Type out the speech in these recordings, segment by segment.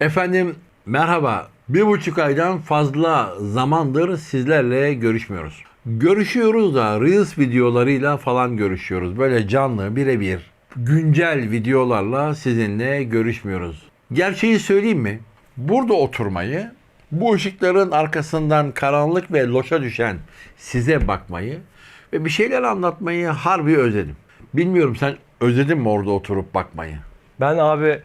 Efendim merhaba. Bir buçuk aydan fazla zamandır sizlerle görüşmüyoruz. Görüşüyoruz da Reels videolarıyla falan görüşüyoruz. Böyle canlı birebir güncel videolarla sizinle görüşmüyoruz. Gerçeği söyleyeyim mi? Burada oturmayı, bu ışıkların arkasından karanlık ve loşa düşen size bakmayı ve bir şeyler anlatmayı harbi özledim. Bilmiyorum sen özledin mi orada oturup bakmayı? Ben abi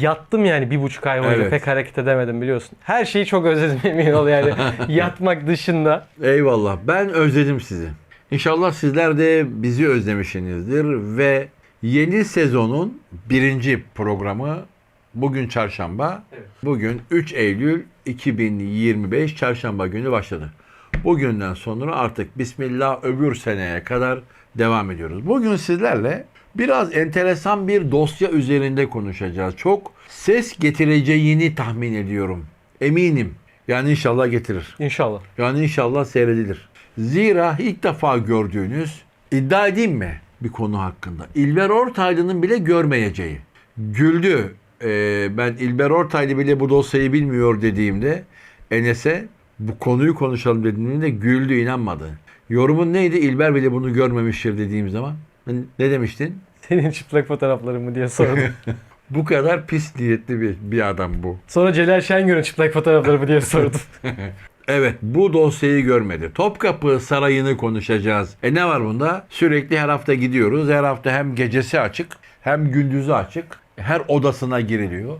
yattım yani bir buçuk ay boyunca Evet. pek hareket edemedim biliyorsun. Her şeyi çok özledim emin ol yani yatmak dışında. Eyvallah. Ben özledim sizi. İnşallah sizler de bizi özlemişsinizdir ve yeni sezonun birinci programı bugün çarşamba. Evet. Bugün 3 Eylül 2025 çarşamba günü başladı. Bugünden sonra artık Bismillah öbür seneye kadar devam ediyoruz. Bugün sizlerle biraz enteresan bir dosya üzerinde konuşacağız. Çok ses getireceğini tahmin ediyorum. Eminim. Yani inşallah getirir. İnşallah. Yani inşallah seyredilir. Zira ilk defa gördüğünüz, iddia edeyim mi bir konu hakkında? İlber Ortaylı'nın bile görmeyeceği. Güldü. Ee, ben İlber Ortaylı bile bu dosyayı bilmiyor dediğimde Enes'e bu konuyu konuşalım dediğimde güldü inanmadı. Yorumun neydi? İlber bile bunu görmemiştir dediğim zaman. Ne demiştin? Senin çıplak fotoğrafların mı diye sordum. Bu kadar pis niyetli bir, bir adam bu. Sonra Celal Şengör'ün çıplak fotoğrafları mı diye sordum. Evet bu dosyayı görmedi. Topkapı Sarayı'nı konuşacağız. E ne var bunda? Sürekli her hafta gidiyoruz. Her hafta hem gecesi açık hem gündüzü açık. Her odasına giriliyor.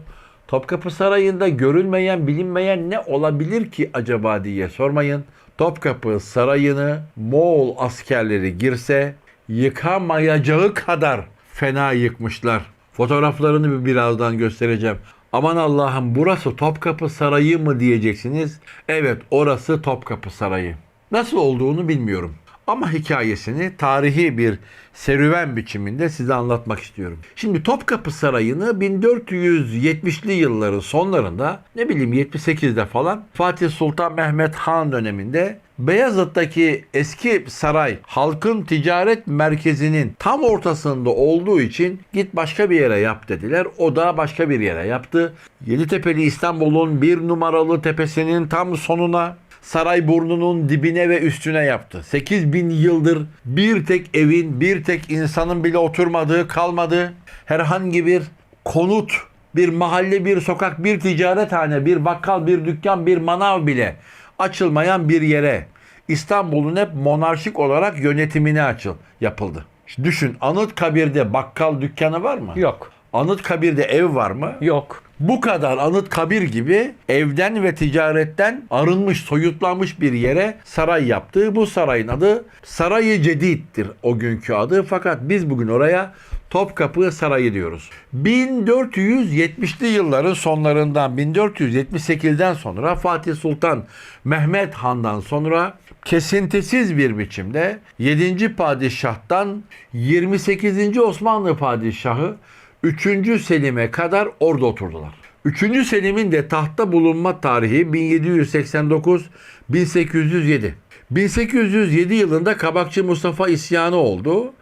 Topkapı Sarayı'nda görülmeyen, bilinmeyen ne olabilir ki acaba diye sormayın. Topkapı Sarayı'nı Moğol askerleri girse yıkamayacağı kadar fena yıkmışlar. Fotoğraflarını bir birazdan göstereceğim. Aman Allah'ım burası Topkapı Sarayı mı diyeceksiniz. Evet orası Topkapı Sarayı. Nasıl olduğunu bilmiyorum. Ama hikayesini tarihi bir serüven biçiminde size anlatmak istiyorum. Şimdi Topkapı Sarayı'nı 1470'li yılların sonlarında ne bileyim 78'de falan Fatih Sultan Mehmet Han döneminde Beyazıt'taki eski saray halkın ticaret merkezinin tam ortasında olduğu için git başka bir yere yap dediler. O da başka bir yere yaptı. Yeditepe'li İstanbul'un bir numaralı tepesinin tam sonuna saray burnunun dibine ve üstüne yaptı. 8 bin yıldır bir tek evin, bir tek insanın bile oturmadığı kalmadı. Herhangi bir konut, bir mahalle, bir sokak, bir ticarethane, bir bakkal, bir dükkan, bir manav bile açılmayan bir yere İstanbul'un hep monarşik olarak yönetimine açıl yapıldı. Şimdi düşün Anıtkabir'de bakkal dükkanı var mı? Yok. Anıtkabir'de ev var mı? Yok. Bu kadar Anıtkabir gibi evden ve ticaretten arınmış, soyutlanmış bir yere saray yaptı. Bu sarayın adı Sarayı Cedid'dir o günkü adı. Fakat biz bugün oraya Topkapı Sarayı diyoruz. 1470'li yılların sonlarından 1478'den sonra Fatih Sultan Mehmet Han'dan sonra kesintisiz bir biçimde 7. padişahtan 28. Osmanlı padişahı 3. Selim'e kadar orada oturdular. 3. Selim'in de tahtta bulunma tarihi 1789-1807. 1807 yılında Kabakçı Mustafa isyanı oldu.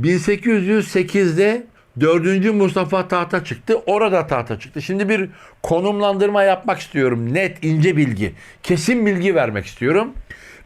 1808'de 4. Mustafa tahta çıktı. Orada tahta çıktı. Şimdi bir konumlandırma yapmak istiyorum. Net, ince bilgi. Kesin bilgi vermek istiyorum.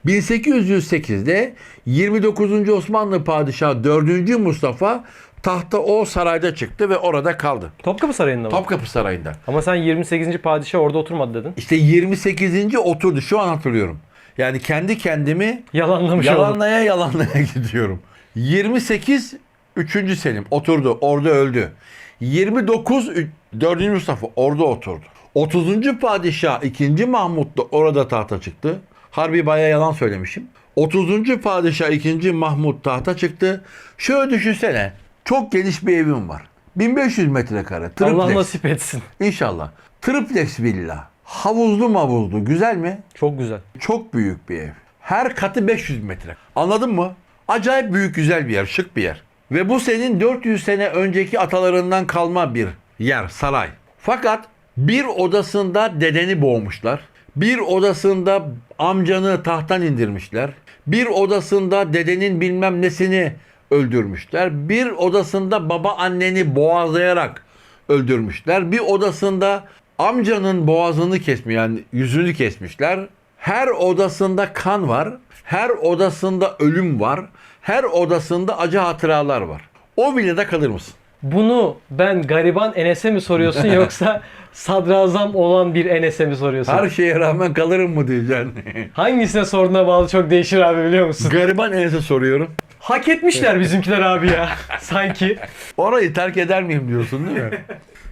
1808'de 29. Osmanlı Padişahı 4. Mustafa tahta o sarayda çıktı ve orada kaldı. Topkapı Sarayı'nda mı? Topkapı Sarayı'nda. Ama sen 28. padişah orada oturmadı dedin. İşte 28. oturdu. Şu an hatırlıyorum. Yani kendi kendimi Yalanlamış yalanlaya yalanlaya gidiyorum. 28 3. Selim oturdu. Orada öldü. 29 ü- 4. Mustafa orada oturdu. 30. padişah 2. Mahmut da orada tahta çıktı. Harbi bayağı yalan söylemişim. 30. padişah 2. Mahmut tahta çıktı. Şöyle düşünsene. Çok geniş bir evim var. 1500 metrekare. Allah Triplex. nasip etsin. İnşallah. Triplex villa. Havuzlu mavuzlu. Güzel mi? Çok güzel. Çok büyük bir ev. Her katı 500 metre. Anladın mı? Acayip büyük güzel bir yer. Şık bir yer. Ve bu senin 400 sene önceki atalarından kalma bir yer. Saray. Fakat bir odasında dedeni boğmuşlar. Bir odasında amcanı tahttan indirmişler. Bir odasında dedenin bilmem nesini öldürmüşler. Bir odasında baba anneni boğazlayarak öldürmüşler. Bir odasında Amcanın boğazını kesmiş yani yüzünü kesmişler. Her odasında kan var. Her odasında ölüm var. Her odasında acı hatıralar var. O villada kalır mısın? Bunu ben gariban Enes'e mi soruyorsun yoksa sadrazam olan bir Enes'e mi soruyorsun? Her şeye rağmen kalırım mı diyeceksin. Hangisine sorduğuna bağlı çok değişir abi biliyor musun? Gariban Enes'e soruyorum. Hak etmişler bizimkiler abi ya. Sanki. Orayı terk eder miyim diyorsun değil mi?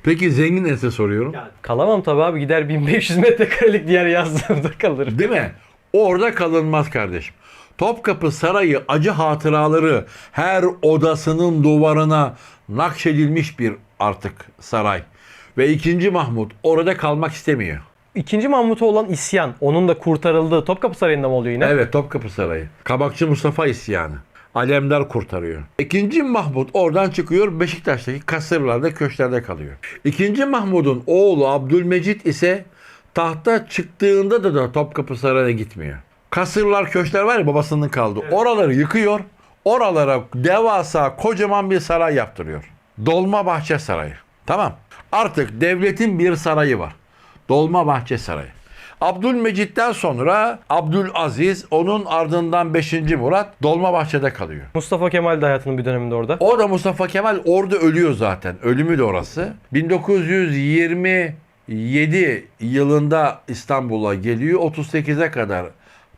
Peki zengin Enes'e soruyorum. Kalamam tabii abi gider 1500 metrekarelik diğer yazdığımda kalırım. Değil mi? Orada kalınmaz kardeşim. Topkapı Sarayı acı hatıraları her odasının duvarına nakşedilmiş bir artık saray. Ve 2. Mahmut orada kalmak istemiyor. İkinci Mahmut'a olan isyan, onun da kurtarıldığı Topkapı Sarayı'nda mı oluyor yine? Evet Topkapı Sarayı. Kabakçı Mustafa isyanı. Alemdar kurtarıyor. İkinci Mahmut oradan çıkıyor Beşiktaş'taki kasırlarda köşklerde kalıyor. İkinci Mahmud'un oğlu Abdülmecit ise tahta çıktığında da, da Topkapı Sarayı'na gitmiyor. Kasırlar köşkler var ya babasının kaldı. Oraları yıkıyor. Oralara devasa kocaman bir saray yaptırıyor. Dolmabahçe Sarayı. Tamam. Artık devletin bir sarayı var. Dolmabahçe Sarayı. Abdülmecit'ten sonra Abdülaziz, onun ardından 5. Murat Dolmabahçe'de kalıyor. Mustafa Kemal de hayatının bir döneminde orada. O da Mustafa Kemal orada ölüyor zaten. Ölümü de orası. 1927 yılında İstanbul'a geliyor. 38'e kadar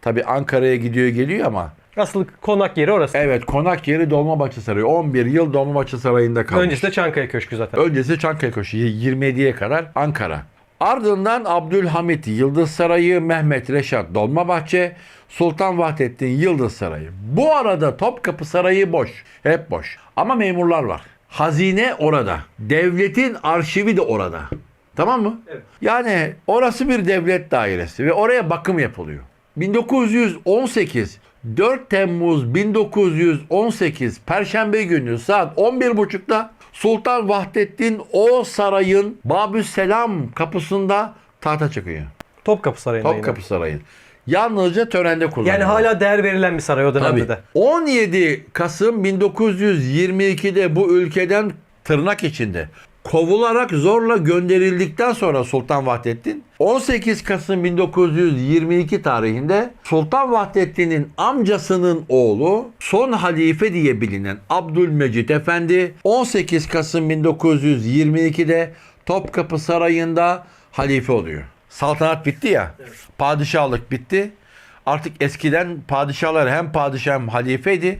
tabi Ankara'ya gidiyor geliyor ama Asıl konak yeri orası. evet konak yeri Dolmabahçe Sarayı. 11 yıl Dolmabahçe Sarayı'nda kalmış. Öncesi de Çankaya Köşkü zaten. Öncesi Çankaya Köşkü 27'ye kadar Ankara. Ardından Abdülhamit Yıldız Sarayı, Mehmet Reşat Dolmabahçe, Sultan Vahdettin Yıldız Sarayı. Bu arada Topkapı Sarayı boş. Hep boş. Ama memurlar var. Hazine orada. Devletin arşivi de orada. Tamam mı? Yani orası bir devlet dairesi ve oraya bakım yapılıyor. 1918 4 Temmuz 1918 Perşembe günü saat 11.30'da Sultan Vahdettin o sarayın Babüsselam kapısında tahta çıkıyor. Topkapı Sarayı'nda. Topkapı Sarayı. Yalnızca törende kullanılıyor. Yani hala değer verilen bir saray o dönemde Tabii. de. 17 Kasım 1922'de bu ülkeden tırnak içinde kovularak zorla gönderildikten sonra Sultan Vahdettin 18 Kasım 1922 tarihinde Sultan Vahdettin'in amcasının oğlu son halife diye bilinen Abdülmecit Efendi 18 Kasım 1922'de Topkapı Sarayı'nda halife oluyor. Saltanat bitti ya. Padişahlık bitti. Artık eskiden padişahlar hem padişah hem halifeydi.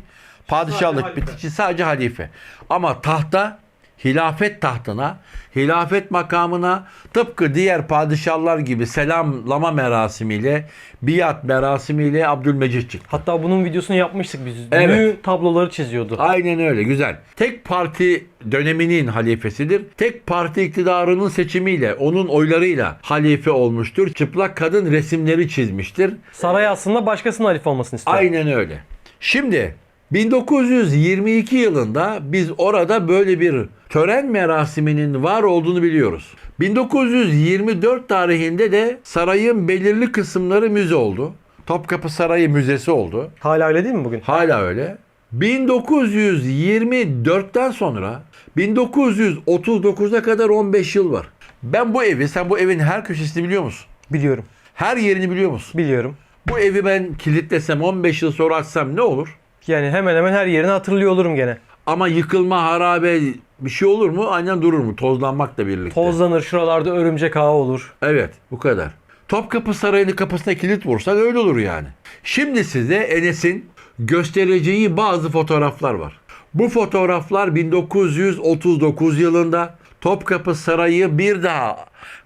Padişahlık halife. bitti sadece halife. Ama tahta hilafet tahtına, hilafet makamına tıpkı diğer padişahlar gibi selamlama merasimiyle, biat merasimiyle Abdülmecit çıktı. Hatta bunun videosunu yapmıştık biz. Evet. Nü tabloları çiziyordu. Aynen öyle güzel. Tek parti döneminin halifesidir. Tek parti iktidarının seçimiyle, onun oylarıyla halife olmuştur. Çıplak kadın resimleri çizmiştir. Saray aslında başkasının halife olmasını istiyor. Aynen öyle. Şimdi 1922 yılında biz orada böyle bir tören merasiminin var olduğunu biliyoruz. 1924 tarihinde de sarayın belirli kısımları müze oldu. Topkapı Sarayı Müzesi oldu. Hala öyle değil mi bugün? Hala öyle. 1924'ten sonra 1939'a kadar 15 yıl var. Ben bu evi, sen bu evin her köşesini biliyor musun? Biliyorum. Her yerini biliyor musun? Biliyorum. Bu evi ben kilitlesem 15 yıl sonra açsam ne olur? Yani hemen hemen her yerini hatırlıyor olurum gene. Ama yıkılma, harabe bir şey olur mu? Aynen durur mu? Tozlanmakla birlikte. Tozlanır şuralarda örümcek ağı olur. Evet, bu kadar. Topkapı Sarayı'nın kapısına kilit vursan öyle olur yani. Şimdi size Enes'in göstereceği bazı fotoğraflar var. Bu fotoğraflar 1939 yılında Topkapı Sarayı bir daha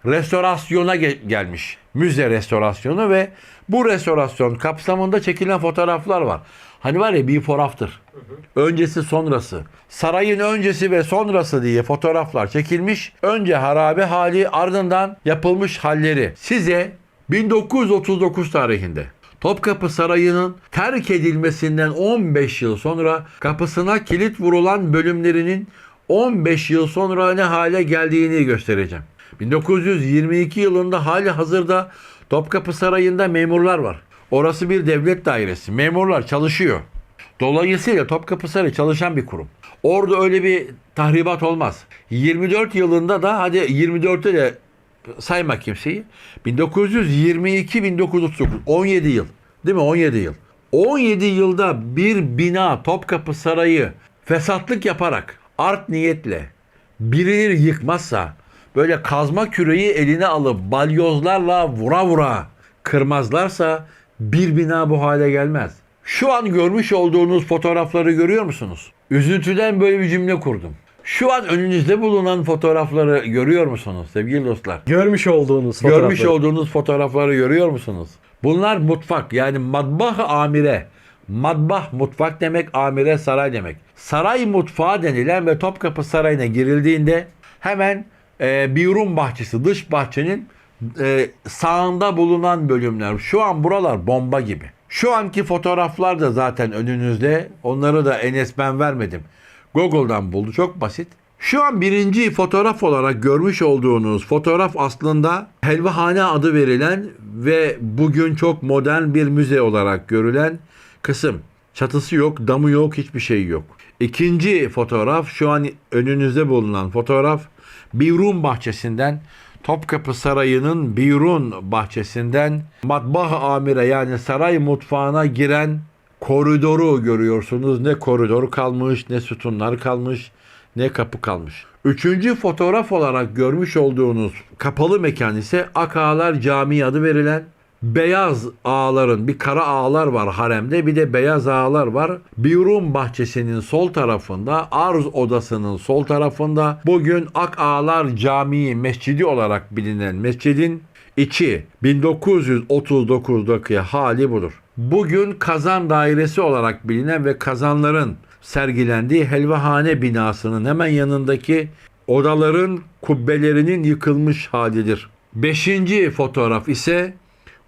restorasyona ge- gelmiş. Müze restorasyonu ve bu restorasyon kapsamında çekilen fotoğraflar var. Hani var ya before after. Öncesi sonrası. Sarayın öncesi ve sonrası diye fotoğraflar çekilmiş. Önce harabe hali ardından yapılmış halleri. Size 1939 tarihinde Topkapı Sarayı'nın terk edilmesinden 15 yıl sonra kapısına kilit vurulan bölümlerinin 15 yıl sonra ne hale geldiğini göstereceğim. 1922 yılında hali hazırda Topkapı Sarayı'nda memurlar var. Orası bir devlet dairesi. Memurlar çalışıyor. Dolayısıyla Topkapı Sarayı çalışan bir kurum. Orada öyle bir tahribat olmaz. 24 yılında da hadi 24'te de sayma kimseyi. 1922-1939 17 yıl. Değil mi? 17 yıl. 17 yılda bir bina Topkapı Sarayı fesatlık yaparak art niyetle birileri yıkmazsa böyle kazma küreği eline alıp balyozlarla vura vura kırmazlarsa bir bina bu hale gelmez. Şu an görmüş olduğunuz fotoğrafları görüyor musunuz? Üzüntüden böyle bir cümle kurdum. Şu an önünüzde bulunan fotoğrafları görüyor musunuz sevgili dostlar? Görmüş olduğunuz fotoğrafları. Görmüş olduğunuz fotoğrafları görüyor musunuz? Bunlar mutfak yani madbah amire. Madbah mutfak demek, amire saray demek. Saray mutfağı denilen ve Topkapı Sarayı'na girildiğinde hemen e, bir Rum bahçesi, dış bahçenin e, sağında bulunan bölümler. Şu an buralar bomba gibi. Şu anki fotoğraflar da zaten önünüzde. Onları da Enes ben vermedim. Google'dan buldu. Çok basit. Şu an birinci fotoğraf olarak görmüş olduğunuz fotoğraf aslında Helvahane adı verilen ve bugün çok modern bir müze olarak görülen kısım. Çatısı yok, damı yok, hiçbir şey yok. İkinci fotoğraf şu an önünüzde bulunan fotoğraf Birun bahçesinden Topkapı Sarayı'nın Birun bahçesinden matbah amire yani saray mutfağına giren koridoru görüyorsunuz. Ne koridor kalmış, ne sütunlar kalmış, ne kapı kalmış. Üçüncü fotoğraf olarak görmüş olduğunuz kapalı mekan ise Akağalar Camii adı verilen beyaz ağaların bir kara ağalar var haremde bir de beyaz ağalar var. Birum bahçesinin sol tarafında arz odasının sol tarafında bugün Ak Ağalar Camii Mescidi olarak bilinen mescidin içi 1939'daki hali budur. Bugün kazan dairesi olarak bilinen ve kazanların sergilendiği helvahane binasının hemen yanındaki odaların kubbelerinin yıkılmış halidir. Beşinci fotoğraf ise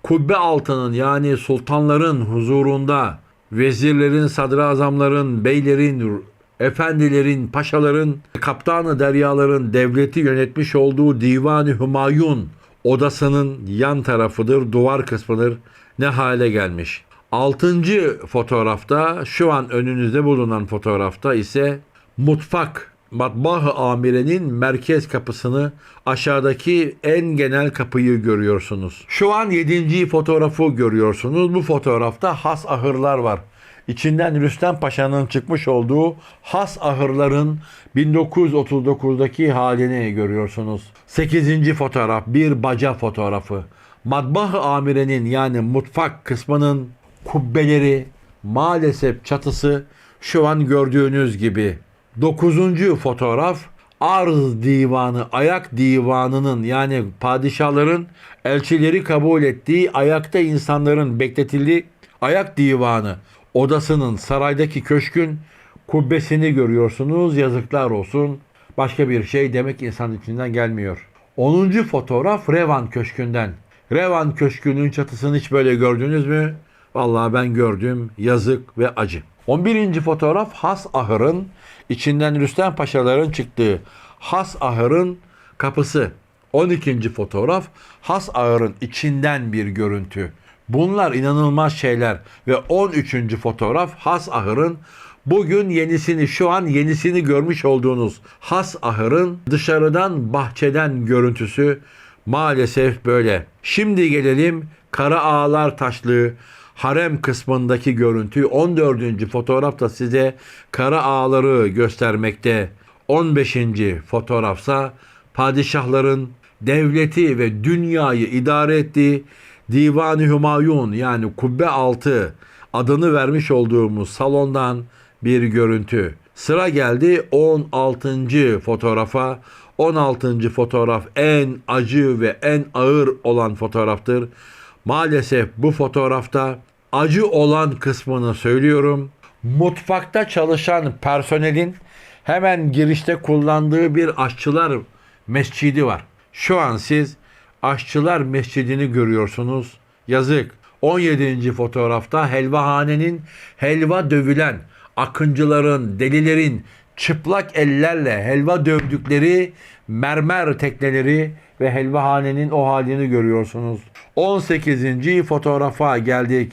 kubbe altının yani sultanların huzurunda vezirlerin, sadrazamların, beylerin, efendilerin, paşaların, kaptanı deryaların devleti yönetmiş olduğu Divan-ı Hümayun odasının yan tarafıdır, duvar kısmıdır. Ne hale gelmiş. Altıncı fotoğrafta, şu an önünüzde bulunan fotoğrafta ise mutfak matbah amirenin merkez kapısını aşağıdaki en genel kapıyı görüyorsunuz. Şu an yedinci fotoğrafı görüyorsunuz. Bu fotoğrafta has ahırlar var. İçinden Rüstem Paşa'nın çıkmış olduğu has ahırların 1939'daki halini görüyorsunuz. 8. fotoğraf bir baca fotoğrafı. Matbah amirenin yani mutfak kısmının kubbeleri maalesef çatısı şu an gördüğünüz gibi. 9. fotoğraf Arz Divanı, Ayak Divanı'nın yani padişahların elçileri kabul ettiği ayakta insanların bekletildiği Ayak Divanı odasının saraydaki köşkün kubbesini görüyorsunuz. Yazıklar olsun. Başka bir şey demek insan içinden gelmiyor. 10. fotoğraf Revan Köşkü'nden. Revan Köşkü'nün çatısını hiç böyle gördünüz mü? Vallahi ben gördüm. Yazık ve acı. 11. fotoğraf Has Ahır'ın içinden Rüstem Paşaların çıktığı Has Ahır'ın kapısı. 12. fotoğraf Has Ahır'ın içinden bir görüntü. Bunlar inanılmaz şeyler ve 13. fotoğraf Has Ahır'ın bugün yenisini şu an yenisini görmüş olduğunuz Has Ahır'ın dışarıdan bahçeden görüntüsü maalesef böyle. Şimdi gelelim Kara Ağlar Taşlığı harem kısmındaki görüntü 14. fotoğrafta size kara ağları göstermekte. 15. fotoğrafsa padişahların devleti ve dünyayı idare ettiği Divan-ı Hümayun yani kubbe altı adını vermiş olduğumuz salondan bir görüntü. Sıra geldi 16. fotoğrafa. 16. fotoğraf en acı ve en ağır olan fotoğraftır. Maalesef bu fotoğrafta acı olan kısmını söylüyorum. Mutfakta çalışan personelin hemen girişte kullandığı bir aşçılar mescidi var. Şu an siz aşçılar mescidini görüyorsunuz. Yazık. 17. fotoğrafta helvahanenin helva dövülen akıncıların, delilerin çıplak ellerle helva dövdükleri mermer tekneleri ve helvahanenin o halini görüyorsunuz. 18. fotoğrafa geldik.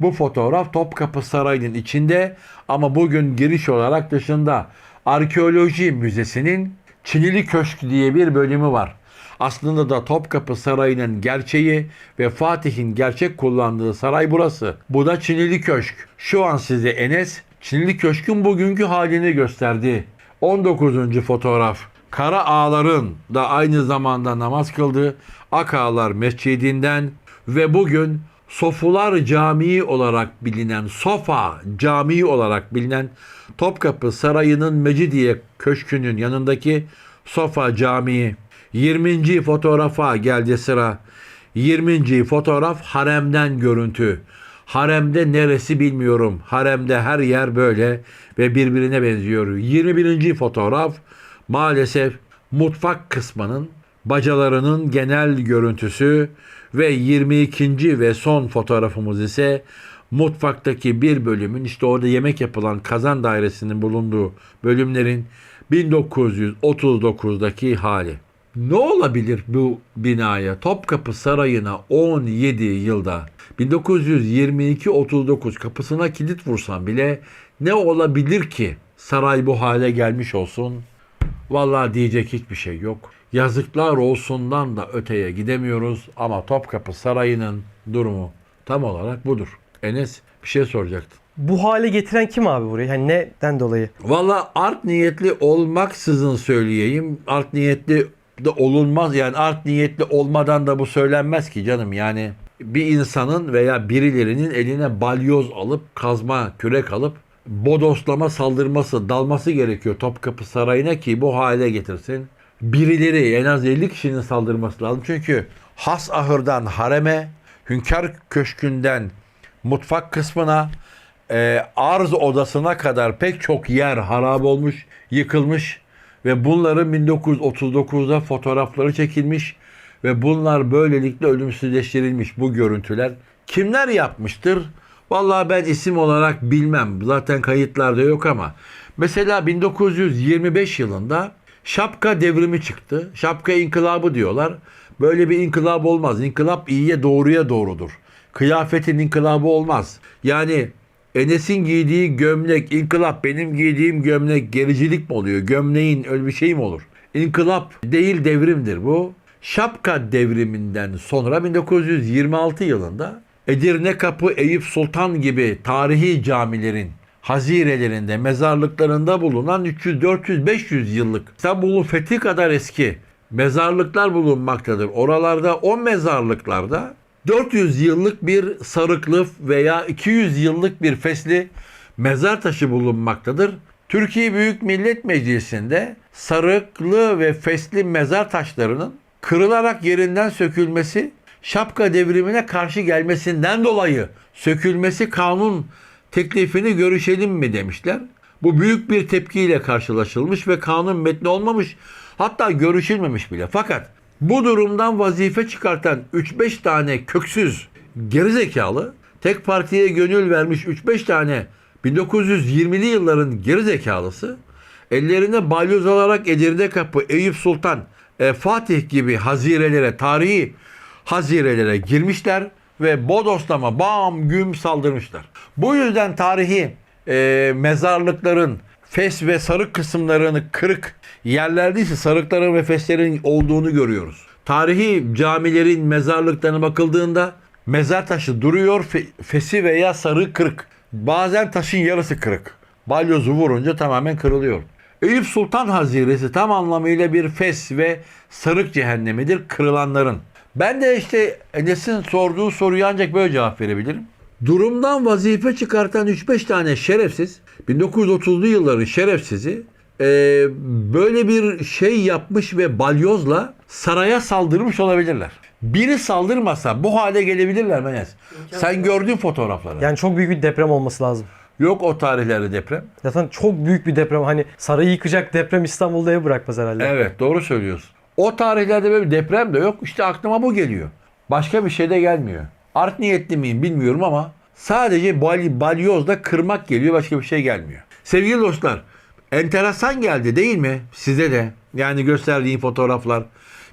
Bu fotoğraf Topkapı Sarayı'nın içinde ama bugün giriş olarak dışında Arkeoloji Müzesi'nin Çinili Köşk diye bir bölümü var. Aslında da Topkapı Sarayı'nın gerçeği ve Fatih'in gerçek kullandığı saray burası. Bu da Çinili Köşk. Şu an size Enes Çinili Köşk'ün bugünkü halini gösterdi. 19. fotoğraf. Kara Ağaların da aynı zamanda namaz kıldığı Ak Ağalar Mescidinden ve bugün Sofular Camii olarak bilinen Sofa Camii olarak bilinen Topkapı Sarayı'nın Mecidiye Köşkü'nün yanındaki Sofa Camii. 20. fotoğrafa geldi sıra. 20. fotoğraf haremden görüntü. Haremde neresi bilmiyorum. Haremde her yer böyle ve birbirine benziyor. 21. fotoğraf maalesef mutfak kısmının bacalarının genel görüntüsü ve 22. ve son fotoğrafımız ise mutfaktaki bir bölümün işte orada yemek yapılan kazan dairesinin bulunduğu bölümlerin 1939'daki hali. Ne olabilir bu binaya? Topkapı Sarayı'na 17 yılda 1922-39 kapısına kilit vursan bile ne olabilir ki saray bu hale gelmiş olsun? Vallahi diyecek hiçbir şey yok. Yazıklar olsundan da öteye gidemiyoruz ama Topkapı Sarayı'nın durumu tam olarak budur. Enes bir şey soracaktın. Bu hale getiren kim abi burayı? Hani neden dolayı? Valla art niyetli olmaksızın söyleyeyim. Art niyetli de olunmaz. Yani art niyetli olmadan da bu söylenmez ki canım. Yani bir insanın veya birilerinin eline balyoz alıp kazma, kürek alıp bodoslama saldırması, dalması gerekiyor Topkapı Sarayı'na ki bu hale getirsin. Birileri en az 50 kişinin saldırması lazım. Çünkü has ahırdan hareme, hünkâr köşkünden mutfak kısmına, e, arz odasına kadar pek çok yer harap olmuş, yıkılmış ve bunların 1939'da fotoğrafları çekilmiş ve bunlar böylelikle ölümsüzleştirilmiş bu görüntüler. Kimler yapmıştır? Vallahi ben isim olarak bilmem. Zaten kayıtlarda yok ama. Mesela 1925 yılında şapka devrimi çıktı. Şapka inkılabı diyorlar. Böyle bir inkılap olmaz. İnkılap iyiye doğruya doğrudur. Kıyafetin inkılabı olmaz. Yani Enes'in giydiği gömlek, inkılap benim giydiğim gömlek gericilik mi oluyor? Gömleğin öyle bir şey mi olur? İnkılap değil devrimdir bu. Şapka devriminden sonra 1926 yılında Edirne Kapı, Eyüp Sultan gibi tarihi camilerin hazirelerinde, mezarlıklarında bulunan 300, 400, 500 yıllık İstanbul'un fethi kadar eski mezarlıklar bulunmaktadır. Oralarda o mezarlıklarda 400 yıllık bir sarıklı veya 200 yıllık bir fesli mezar taşı bulunmaktadır. Türkiye Büyük Millet Meclisi'nde sarıklı ve fesli mezar taşlarının kırılarak yerinden sökülmesi şapka devrimine karşı gelmesinden dolayı sökülmesi kanun teklifini görüşelim mi demişler. Bu büyük bir tepkiyle karşılaşılmış ve kanun metni olmamış hatta görüşülmemiş bile. Fakat bu durumdan vazife çıkartan 3-5 tane köksüz gerizekalı tek partiye gönül vermiş 3-5 tane 1920'li yılların gerizekalısı ellerine balyoz alarak Edirne Kapı, Eyüp Sultan, e, Fatih gibi hazirelere, tarihi hazirelere girmişler ve bodoslama bam güm saldırmışlar. Bu yüzden tarihi e, mezarlıkların fes ve sarık kısımlarını kırık yerlerde ise sarıkların ve feslerin olduğunu görüyoruz. Tarihi camilerin mezarlıklarına bakıldığında mezar taşı duruyor, fe- fesi veya sarığı kırık. Bazen taşın yarısı kırık. Balyozu vurunca tamamen kırılıyor. Eyüp Sultan Haziresi tam anlamıyla bir fes ve sarık cehennemidir kırılanların. Ben de işte Enes'in sorduğu soruyu ancak böyle cevap verebilirim. Durumdan vazife çıkartan 3-5 tane şerefsiz, 1930'lu yılların şerefsizi e, böyle bir şey yapmış ve balyozla saraya saldırmış olabilirler. Biri saldırmasa bu hale gelebilirler mi Enes. Sen gördün fotoğrafları. Yani çok büyük bir deprem olması lazım. Yok o tarihlerde deprem. Zaten çok büyük bir deprem. Hani sarayı yıkacak deprem İstanbul'da ev bırakmaz herhalde. Evet doğru söylüyorsun. O tarihlerde böyle bir deprem de yok. İşte aklıma bu geliyor. Başka bir şey de gelmiyor. Art niyetli miyim bilmiyorum ama sadece bal, balyozla kırmak geliyor. Başka bir şey gelmiyor. Sevgili dostlar enteresan geldi değil mi? Size de. Yani gösterdiğim fotoğraflar.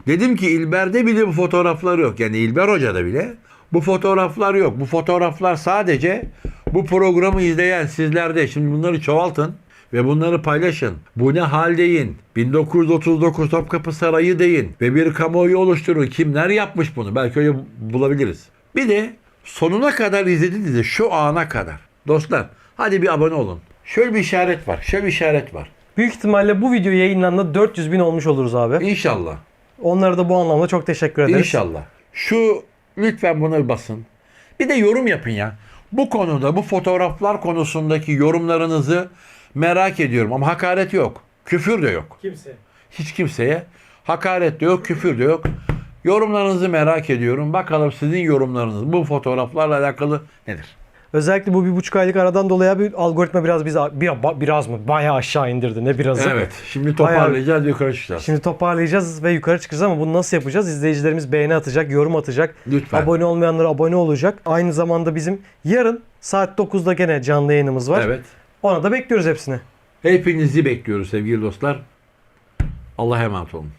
Dedim ki İlber'de bile bu fotoğraflar yok. Yani İlber Hoca'da bile bu fotoğraflar yok. Bu fotoğraflar sadece bu programı izleyen sizlerde. Şimdi bunları çoğaltın. Ve bunları paylaşın. Bu ne hal deyin. 1939 Topkapı Sarayı deyin ve bir kamuoyu oluşturun. Kimler yapmış bunu? Belki öyle bulabiliriz. Bir de sonuna kadar izlediniz de şu ana kadar. Dostlar hadi bir abone olun. Şöyle bir işaret var. Şöyle bir işaret var. Büyük ihtimalle bu video yayınlandığında 400 bin olmuş oluruz abi. İnşallah. Onlara da bu anlamda çok teşekkür ederiz. İnşallah. Şu lütfen buna bir basın. Bir de yorum yapın ya. Bu konuda bu fotoğraflar konusundaki yorumlarınızı merak ediyorum ama hakaret yok. Küfür de yok. Kimse. Hiç kimseye hakaret de yok, küfür de yok. Yorumlarınızı merak ediyorum. Bakalım sizin yorumlarınız bu fotoğraflarla alakalı nedir? Özellikle bu bir buçuk aylık aradan dolayı bir algoritma biraz bizi bir, biraz mı bayağı aşağı indirdi ne birazı. Evet. Şimdi toparlayacağız, yukarı çıkacağız. Şimdi toparlayacağız ve yukarı çıkacağız ama bunu nasıl yapacağız? İzleyicilerimiz beğeni atacak, yorum atacak. Lütfen. Abone olmayanlar abone olacak. Aynı zamanda bizim yarın saat 9'da gene canlı yayınımız var. Evet. Ona da bekliyoruz hepsini. Hepinizi bekliyoruz sevgili dostlar. Allah'a emanet olun.